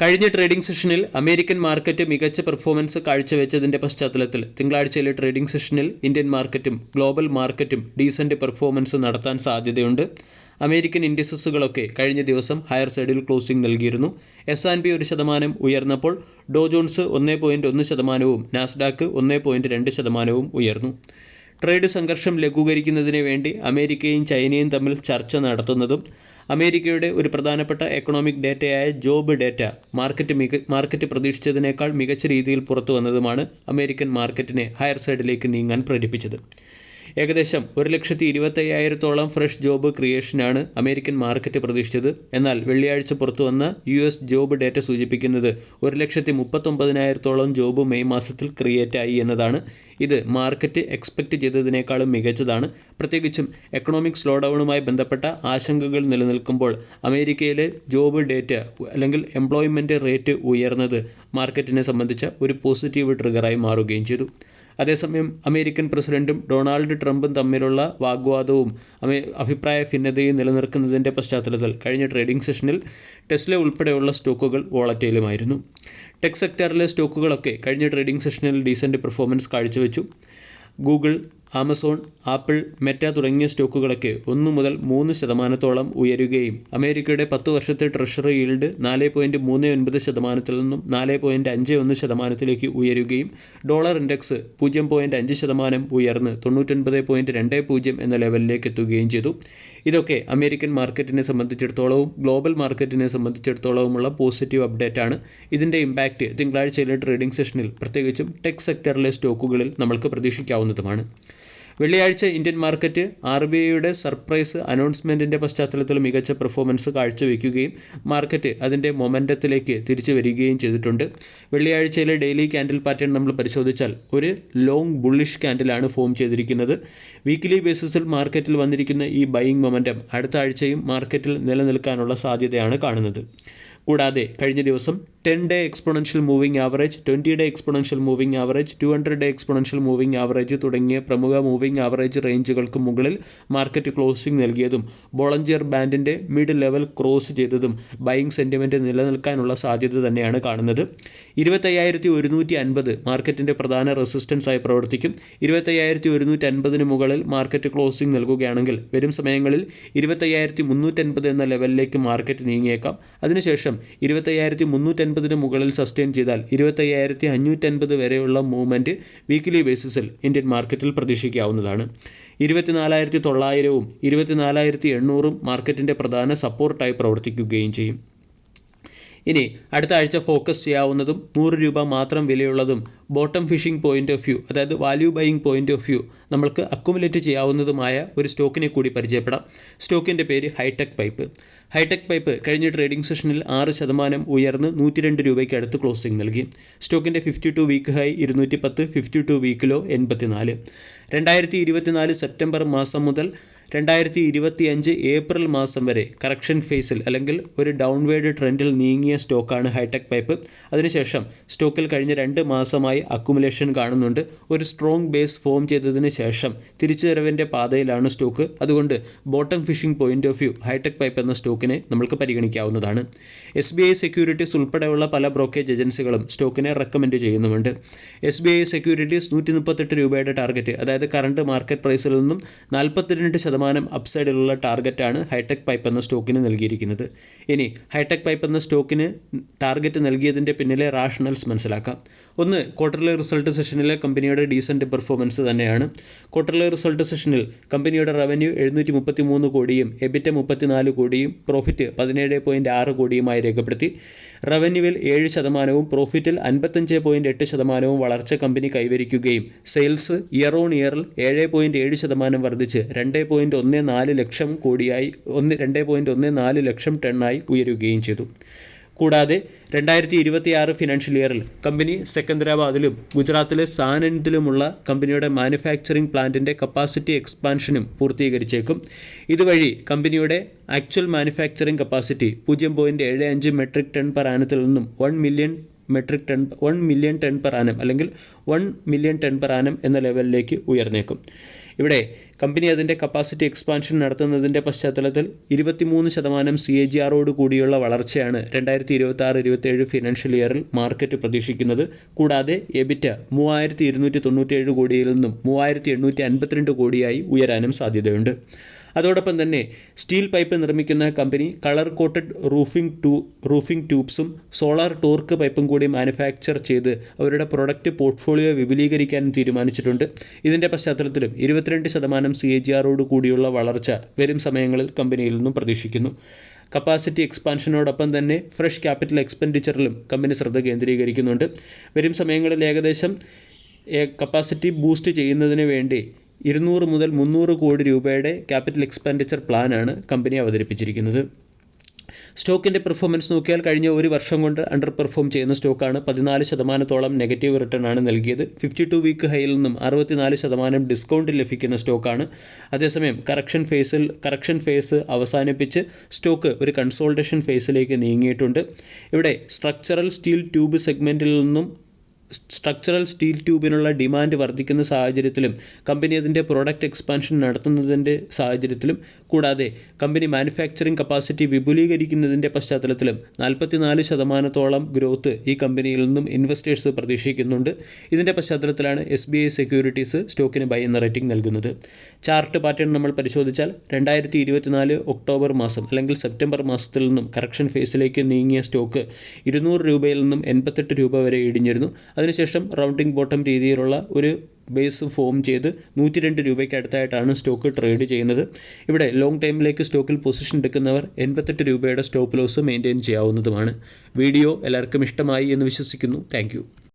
കഴിഞ്ഞ ട്രേഡിംഗ് സെഷനിൽ American market മികച്ച പെർഫോമൻസ് കാഴ്ചവെച്ചതിന്റെ പശ്ചാത്തലത്തിൽ തിങ്കളാഴ്ചയിലെ ട്രേഡിംഗ് സെഷനിൽ ഇന്ത്യൻ മാർക്കറ്റും ഗ്ലോബൽ മാർക്കറ്റും ഡീസന്റ് പെർഫോമൻസ് നടത്താൻ സാധ്യതയുണ്ട്. അമേരിക്കൻ ഇൻഡിസസുകളൊക്കെ കഴിഞ്ഞ ദിവസം ഹയർ സൈഡിൽ ക്ലോസിംഗ് നൽകിയിരുന്നു. എസ് ആൻഡ് പി ഒരു ശതമാനം ഉയർന്നപ്പോൾ ഡോ ജോൺസ് ഒന്നേ പോയിന്റ് ഒന്ന് ശതമാനവും നാസ്ഡാക്ക് ഒന്നേ പോയിന്റ് രണ്ട് ശതമാനവും ഉയർന്നു. ട്രേഡ് സംഘർഷം ലഘൂകരിക്കുന്നതിന് വേണ്ടി അമേരിക്കയും ചൈനയും തമ്മിൽ ചർച്ച നടത്തുന്നതും അമേരിക്കയുടെ ഒരു പ്രധാനപ്പെട്ട എക്കണോമിക് ഡേറ്റയായ ജോബ് ഡേറ്റ മാർക്കറ്റ് മിക മാർക്കറ്റ് പ്രതീക്ഷിച്ചതിനേക്കാൾ മികച്ച രീതിയിൽ പുറത്തു വന്നതുമാണ് അമേരിക്കൻ മാർക്കറ്റിനെ ഹയർ സൈഡിലേക്ക് നീങ്ങാൻ പ്രേരിപ്പിച്ചത്. ഏകദേശം ഒരു ലക്ഷത്തി ഇരുപത്തയ്യായിരത്തോളം ഫ്രഷ് ജോബ് ക്രിയേഷനാണ് അമേരിക്കൻ മാർക്കറ്റ് പ്രതീക്ഷിച്ചത്. എന്നാൽ വെള്ളിയാഴ്ച പുറത്തു വന്ന യു എസ് ജോബ് ഡേറ്റ സൂചിപ്പിക്കുന്നത് ഒരു ലക്ഷത്തി മുപ്പത്തൊമ്പതിനായിരത്തോളം ജോബ് മെയ് മാസത്തിൽ ക്രിയേറ്റ് ആയി എന്നതാണ്. ഇത് മാർക്കറ്റ് എക്സ്പെക്റ്റ് ചെയ്തതിനേക്കാളും മികച്ചതാണ്. പ്രത്യേകിച്ചും എക്കണോമിക് സ്ലോ ഡൗണുമായി ബന്ധപ്പെട്ട ആശങ്കകൾ നിലനിൽക്കുമ്പോൾ അമേരിക്കയിലെ ജോബ് ഡേറ്റ അല്ലെങ്കിൽ എംപ്ലോയ്മെന്റ് റേറ്റ് ഉയർന്നത് മാർക്കറ്റിനെ സംബന്ധിച്ച ഒരു പോസിറ്റീവ് ട്രിഗറായി മാറുകയും ചെയ്തു. അതേസമയം അമേരിക്കൻ പ്രസിഡന്റും ഡൊണാൾഡ് ട്രംപും തമ്മിലുള്ള വാഗ്വാദവും അഭിപ്രായ ഭിന്നതയും നിലനിർക്കുന്നതിന്റെ പശ്ചാത്തലത്തിൽ കഴിഞ്ഞ ട്രേഡിംഗ് സെഷനിൽ ടെസ്ല ഉൾപ്പെടെയുള്ള സ്റ്റോക്കുകൾ വോളറ്റൈലുമായിരുന്നു. ടെക് സെക്ടറിലെ സ്റ്റോക്കുകളൊക്കെ കഴിഞ്ഞ ട്രേഡിംഗ് സെഷനിൽ ഡീസന്റ് പെർഫോമൻസ് കാഴ്ചവെച്ചു. ഗൂഗിൾ ആമസോൺ ആപ്പിൾ മെറ്റ തുടങ്ങിയ സ്റ്റോക്കുകളൊക്കെ ഒന്ന് മുതൽ മൂന്ന് ശതമാനത്തോളം ഉയരുകയും അമേരിക്കയുടെ പത്ത് വർഷത്തെ ട്രഷറി ഈൽഡ് നാല് പോയിന്റ് മൂന്ന് ഒൻപത് ശതമാനത്തിൽ നിന്നും നാല് പോയിന്റ് അഞ്ച് ഒന്ന് ശതമാനത്തിലേക്ക് ഉയരുകയും ഡോളർ ഇൻഡെക്സ് പൂജ്യം പോയിന്റ് അഞ്ച് ശതമാനം ഉയർന്ന് തൊണ്ണൂറ്റൊൻപത് പോയിന്റ് രണ്ട് പൂജ്യം എന്ന ലെവലിലേക്ക് എത്തുകയും ചെയ്തു. ഇതൊക്കെ അമേരിക്കൻ മാർക്കറ്റിനെ സംബന്ധിച്ചിടത്തോളവും ഗ്ലോബൽ മാർക്കറ്റിനെ സംബന്ധിച്ചിടത്തോളവുമുള്ള പോസിറ്റീവ് അപ്ഡേറ്റ് ആണ്. ഇതിന്റെ ഇമ്പാക്റ്റ് തിങ്കളാഴ്ചയിലെ ട്രേഡിംഗ് സെഷനിൽ പ്രത്യേകിച്ചും ടെക് സെക്ടറിലെ സ്റ്റോക്കുകളിൽ നമ്മൾക്ക് പ്രതീക്ഷിക്കാവുന്നതുമാണ്. വെള്ളിയാഴ്ച ഇന്ത്യൻ മാർക്കറ്റ് ആർ ബി ഐയുടെ സർപ്രൈസ് അനൗൺസ്മെന്റിന്റെ പശ്ചാത്തലത്തിൽ മികച്ച പെർഫോമൻസ് കാഴ്ചവെക്കുകയും മാർക്കറ്റ് അതിന്റെ മൊമെന്റത്തിലേക്ക് തിരിച്ചു വരികയും ചെയ്തിട്ടുണ്ട്. വെള്ളിയാഴ്ചയിലെ ഡെയിലി ക്യാൻഡിൽ പാറ്റേൺ നമ്മൾ പരിശോധിച്ചാൽ ഒരു ലോങ് ബുള്ളിഷ് ക്യാൻഡിലാണ് ഫോം ചെയ്തിരിക്കുന്നത്. വീക്കിലി ബേസിസിൽ മാർക്കറ്റിൽ വന്നിരിക്കുന്ന ഈ ബൈയിങ് മൊമെന്റം അടുത്ത ആഴ്ചയും മാർക്കറ്റിൽ നിലനിൽക്കാനുള്ള സാധ്യതയാണ് കാണുന്നത്. കൂടാതെ കഴിഞ്ഞ ദിവസം ten day exponential moving average twenty day exponential moving average two hundred day exponential moving average തുടങ്ങിയ പ്രമുഖ മൂവിംഗ് ആവറേജ് റേഞ്ചുകൾക്ക് മുകളിൽ മാർക്കറ്റ് ക്ലോസിംഗ് നൽകിയതും ബോളഞ്ചിയർ ബാൻഡിന്റെ മിഡ് ലെവൽ ക്രോസ് ചെയ്തതും ബൈയിങ് സെന്റിമെന്റ് നിലനിൽക്കാനുള്ള സാധ്യത തന്നെയാണ് കാണുന്നത്. ഇരുപത്തയ്യായിരത്തി ഒരുന്നൂറ്റി അൻപത് മാർക്കറ്റിന്റെ പ്രധാന റെസിസ്റ്റൻസായി പ്രവർത്തിക്കും. ഇരുപത്തയ്യായിരത്തി ഒരുന്നൂറ്റി അൻപതിന് മുകളിൽ മാർക്കറ്റ് ക്ലോസിംഗ് നൽകുകയാണെങ്കിൽ വരും സമയങ്ങളിൽ ഇരുപത്തയ്യായിരത്തി മുന്നൂറ്റൻപത് എന്ന ലെവലിലേക്ക് മാർക്കറ്റ് നീങ്ങിയേക്കാം. അതിനുശേഷം ഇരുപത്തയ്യായിരത്തി മുന്നൂറ്റൻപതിന് മുകളിൽ സസ്റ്റെയിൻ ചെയ്താൽ ഇരുപത്തയ്യായിരത്തി അഞ്ഞൂറ്റൻപത് വരെയുള്ള മൂവ്മെന്റ് വീക്കിലി ബേസിസിൽ ഇന്ത്യൻ മാർക്കറ്റിൽ പ്രതീക്ഷിക്കാവുന്നതാണ്. ഇരുപത്തിനാലായിരത്തി തൊള്ളായിരവും ഇരുപത്തിനാലായിരത്തി എണ്ണൂറും മാർക്കറ്റിന്റെ പ്രധാന സപ്പോർട്ടായി പ്രവർത്തിക്കുകയും ചെയ്യും. ഇനി അടുത്ത ആഴ്ച ഫോക്കസ് ചെയ്യാവുന്നതും നൂറ് രൂപ മാത്രം വിലയുള്ളതും bottom fishing point of view അതായത് value buying point of view നമ്മൾക്ക് അക്കുമുലേറ്റ് ചെയ്യാവുന്നതുമായ ഒരു സ്റ്റോക്കിനെ കൂടി പരിചയപ്പെടാം. സ്റ്റോക്കിന്റെ പേര് ഹൈടെക് പൈപ്പ് ഹൈടെക് പൈപ്പ് കഴിഞ്ഞ ട്രേഡിംഗ് സെഷനിൽ ആറ് ശതമാനം ഉയർന്ന് നൂറ്റി രണ്ട് രൂപയ്ക്ക് അടുത്ത് ക്ലോസിംഗ് നൽകി. സ്റ്റോക്കിന്റെ ഫിഫ്റ്റി ടു വീക്ക് ഹൈ ഇരുന്നൂറ്റി പത്ത് ഫിഫ്റ്റി ടു വീക്കിലോ എൺപത്തിനാല്. രണ്ടായിരത്തി ഇരുപത്തിനാല് സെപ്റ്റംബർ മാസം മുതൽ രണ്ടായിരത്തി ഇരുപത്തി അഞ്ച് ഏപ്രിൽ മാസം വരെ കറക്ഷൻ ഫേസിൽ അല്ലെങ്കിൽ ഒരു ഡൗൺവേർഡ് ട്രെൻഡിൽ നീങ്ങിയ സ്റ്റോക്കാണ് ഹൈടെക് പൈപ്പ്. അതിനുശേഷം സ്റ്റോക്കിൽ കഴിഞ്ഞ രണ്ട് മാസമായി അക്കുമുലേഷൻ കാണുന്നുണ്ട്. ഒരു സ്ട്രോങ് ബേസ് ഫോം ചെയ്തതിന് ശേഷം തിരിച്ചുവരവിന്റെ പാതയിലാണ് സ്റ്റോക്ക്. അതുകൊണ്ട് bottom fishing point of view hitech pipe എന്ന സ്റ്റോക്കിനെ നമ്മൾക്ക് പരിഗണിക്കാവുന്നതാണ്. എസ് ബി ഐ സെക്യൂരിറ്റീസ് ഉൾപ്പെടെയുള്ള പല ബ്രോക്കേജ് ഏജൻസികളും സ്റ്റോക്കിനെ റെക്കമെൻഡ് ചെയ്യുന്നുമുണ്ട്. എസ് ബി ഐ സെക്യൂരിറ്റീസ് നൂറ്റി മുപ്പത്തെട്ട് രൂപയുടെ ടാർഗറ്റ് അതായത് കറണ്ട് മാർക്കറ്റ് പ്രൈസിൽ നിന്നും നാൽപ്പത്തിരണ്ട് ശതമാനം അപ്സൈഡിലുള്ള ടാർഗറ്റാണ് ഹൈടെക് പൈപ്പ് എന്ന സ്റ്റോക്കിന് നൽകിയിരിക്കുന്നത്. ഇനി ഹൈടെക് പൈപ്പ് എന്ന സ്റ്റോക്കിന് ടാർഗറ്റ് നൽകിയതിന്റെ പിന്നിലെ റാഷണൽസ് മനസ്സിലാക്കാം. ഒന്ന് ക്വാർട്ടർലി റിസൾട്ട് സെഷനിലെ കമ്പനിയുടെ ഡീസന്റ് പെർഫോമൻസ് തന്നെയാണ്. ക്വാർട്ടർലി റിസൾട്ട് സെഷനിൽ കമ്പനിയുടെ റവന്യൂ എഴുന്നൂറ്റി മുപ്പത്തി മൂന്ന് കോടിയും എബിറ്റ മുപ്പത്തിനാല് കോടിയും പ്രോഫിറ്റ് പതിനേഴ് പോയിന്റ് ആറ് കോടിയുമായി രേഖപ്പെടുത്തി. റവന്യൂവിൽ ഏഴ് ശതമാനവും പ്രോഫിറ്റിൽ അൻപത്തഞ്ച് പോയിന്റ് എട്ട് ശതമാനവും വളർച്ച കമ്പനി കൈവരിക്കുകയും സെയിൽസ് ഇയർ ഓൺ ഇയറിൽ ഏഴ് പോയിന്റ് ഏഴ് ശതമാനം വർദ്ധിച്ച് രണ്ട് പോയിന്റ് ഒന്ന് നാല് ലക്ഷം കോടിയായി ഒന്ന് രണ്ട് പോയിന്റ് ഒന്ന് നാല് ലക്ഷം ടണ്ണായി ഉയരുകയും ചെയ്തു. കൂടാതെ രണ്ടായിരത്തി ഇരുപത്തി ആറ് ഫിനാൻഷ്യൽ ഇയറിൽ കമ്പനി സെക്കന്ദരാബാദിലും ഗുജറാത്തിലെ സാനന്ദിലുമുള്ള കമ്പനിയുടെ മാനുഫാക്ചറിംഗ് പ്ലാന്റിന്റെ കപ്പാസിറ്റി എക്സ്പാൻഷനും പൂർത്തീകരിച്ചേക്കും. ഇതുവഴി കമ്പനിയുടെ ആക്ച്വൽ മാനുഫാക്ചറിംഗ് കപ്പാസിറ്റി പൂജ്യം പോയിന്റ് ഏഴ് അഞ്ച് മെട്രിക് ടൺ പെർ ആനത്തിൽ നിന്നും one million metric ton one million ton per annum അല്ലെങ്കിൽ one million ton per annum എന്ന ലെവലിലേക്ക് ഉയർന്നേക്കും. ഇവിടെ കമ്പനി അതിന്റെ കപ്പാസിറ്റി എക്സ്പാൻഷൻ നടത്തുന്നതിന്റെ പശ്ചാത്തലത്തിൽ ഇരുപത്തിമൂന്ന് ശതമാനം സി എ ജി ആറോട് കൂടിയുള്ള വളർച്ചയാണ് രണ്ടായിരത്തി ഇരുപത്തി ആറ് ഇരുപത്തേഴ് ഫിനാൻഷ്യൽ ഇയറിൽ മാർക്കറ്റ് പ്രതീക്ഷിക്കുന്നത്. കൂടാതെ എബിറ്റ മൂവായിരത്തി ഇരുന്നൂറ്റി തൊണ്ണൂറ്റേഴ് കോടിയിൽ നിന്നും മൂവായിരത്തി എണ്ണൂറ്റി അൻപത്തിരണ്ട് കോടിയായി ഉയരാനും സാധ്യതയുണ്ട്. അതോടൊപ്പം തന്നെ സ്റ്റീൽ പൈപ്പ് നിർമ്മിക്കുന്ന company colour coated roofing too roofing ട്യൂബ്സും solar torque പൈപ്പും കൂടി മാനുഫാക്ചർ ചെയ്ത് അവരുടെ പ്രൊഡക്റ്റ് പോർട്ട്ഫോളിയോ വിപുലീകരിക്കാനും തീരുമാനിച്ചിട്ടുണ്ട്. ഇതിന്റെ പശ്ചാത്തലത്തിലും ഇരുപത്തിരണ്ട് ശതമാനം സി എ ജി ആറോട് കൂടിയുള്ള വളർച്ച വരും സമയങ്ങളിൽ കമ്പനിയിൽ നിന്നും പ്രതീക്ഷിക്കുന്നു. കപ്പാസിറ്റി എക്സ്പാൻഷനോടൊപ്പം തന്നെ ഫ്രഷ് ക്യാപിറ്റൽ എക്സ്പെൻഡിച്ചറിലും കമ്പനി ശ്രദ്ധ കേന്ദ്രീകരിക്കുന്നുണ്ട്. വരും സമയങ്ങളിൽ ഏകദേശം കപ്പാസിറ്റി ബൂസ്റ്റ് ചെയ്യുന്നതിന് വേണ്ടി ഇരുന്നൂറ് മുതൽ മുന്നൂറ് കോടി രൂപയുടെ ക്യാപിറ്റൽ എക്സ്പെൻഡിച്ചർ പ്ലാനാണ് കമ്പനി അവതരിപ്പിച്ചിരിക്കുന്നത്. സ്റ്റോക്കിന്റെ പെർഫോമൻസ് നോക്കിയാൽ കഴിഞ്ഞ ഒരു വർഷം കൊണ്ട് അണ്ടർ പെർഫോം ചെയ്യുന്ന സ്റ്റോക്കാണ് പതിനാല് ശതമാനത്തോളം നെഗറ്റീവ് റിട്ടേൺ ആണ് നൽകിയത്. ഫിഫ്റ്റി ടു വീക്ക് ഹൈയിൽ നിന്നും അറുപത്തിനാല് ശതമാനം ഡിസ്കൗണ്ട് ലഭിക്കുന്ന സ്റ്റോക്കാണ്. അതേസമയം കറക്ഷൻ ഫേസിൽ കറക്ഷൻ ഫേസ് അവസാനിപ്പിച്ച് സ്റ്റോക്ക് ഒരു കൺസോൾട്ടേഷൻ ഫേസിലേക്ക് നീങ്ങിയിട്ടുണ്ട്. ഇവിടെ സ്ട്രക്ചറൽ സ്റ്റീൽ ട്യൂബ് സെഗ്മെന്റിൽ നിന്നും സ്ട്രക്ചറൽ സ്റ്റീൽ ട്യൂബിനുള്ള ഡിമാൻഡ് വർദ്ധിക്കുന്ന സാഹചര്യത്തിലും കമ്പനി അതിന്റെ പ്രോഡക്റ്റ് എക്സ്പാൻഷൻ നടത്തുന്നതിന്റെ സാഹചര്യത്തിലും കൂടാതെ കമ്പനി മാനുഫാക്ചറിംഗ് കപ്പാസിറ്റി വിപുലീകരിക്കുന്നതിന്റെ പശ്ചാത്തലത്തിലും നാൽപ്പത്തിനാല് ശതമാനത്തോളം ഗ്രോത്ത് ഈ കമ്പനിയിൽ നിന്നും ഇൻവെസ്റ്റേഴ്സ് പ്രതീക്ഷിക്കുന്നുണ്ട്. ഇതിന്റെ പശ്ചാത്തലത്തിലാണ് എസ് ബി ഐ സെക്യൂരിറ്റീസ് സ്റ്റോക്കിന് ബൈ എന്ന റേറ്റിംഗ് നൽകുന്നത്. ചാർട്ട് പാറ്റേൺ നമ്മൾ പരിശോധിച്ചാൽ രണ്ടായിരത്തി ഇരുപത്തിനാല് ഒക്ടോബർ മാസം അല്ലെങ്കിൽ സെപ്റ്റംബർ മാസത്തിൽ നിന്നും കറക്ഷൻ ഫേസിലേക്ക് നീങ്ങിയ സ്റ്റോക്ക് ഇരുന്നൂറ് രൂപയിൽ നിന്നും എൺപത്തെട്ട് രൂപ വരെ ഇടിഞ്ഞിരുന്നു. അതിനുശേഷം റൗണ്ടിംഗ് ബോട്ടം രീതിയിലുള്ള ഒരു ബേസ് ഫോം ചെയ്ത് നൂറ്റി രണ്ട് രൂപയ്ക്ക് അടുത്തായിട്ടാണ് സ്റ്റോക്ക് ട്രേഡ് ചെയ്യുന്നത്. ഇവിടെ ലോങ് ടൈമിലേക്ക് സ്റ്റോക്കിൽ പൊസിഷൻ എടുക്കുന്നവർ എൺപത്തെട്ട് രൂപയുടെ സ്റ്റോപ്പ് ലോസ് മെയിന്റെയിൻ ചെയ്യാവുന്നതുമാണ്. വീഡിയോ എല്ലാവർക്കും ഇഷ്ടമായി എന്ന് വിശ്വസിക്കുന്നു. താങ്ക്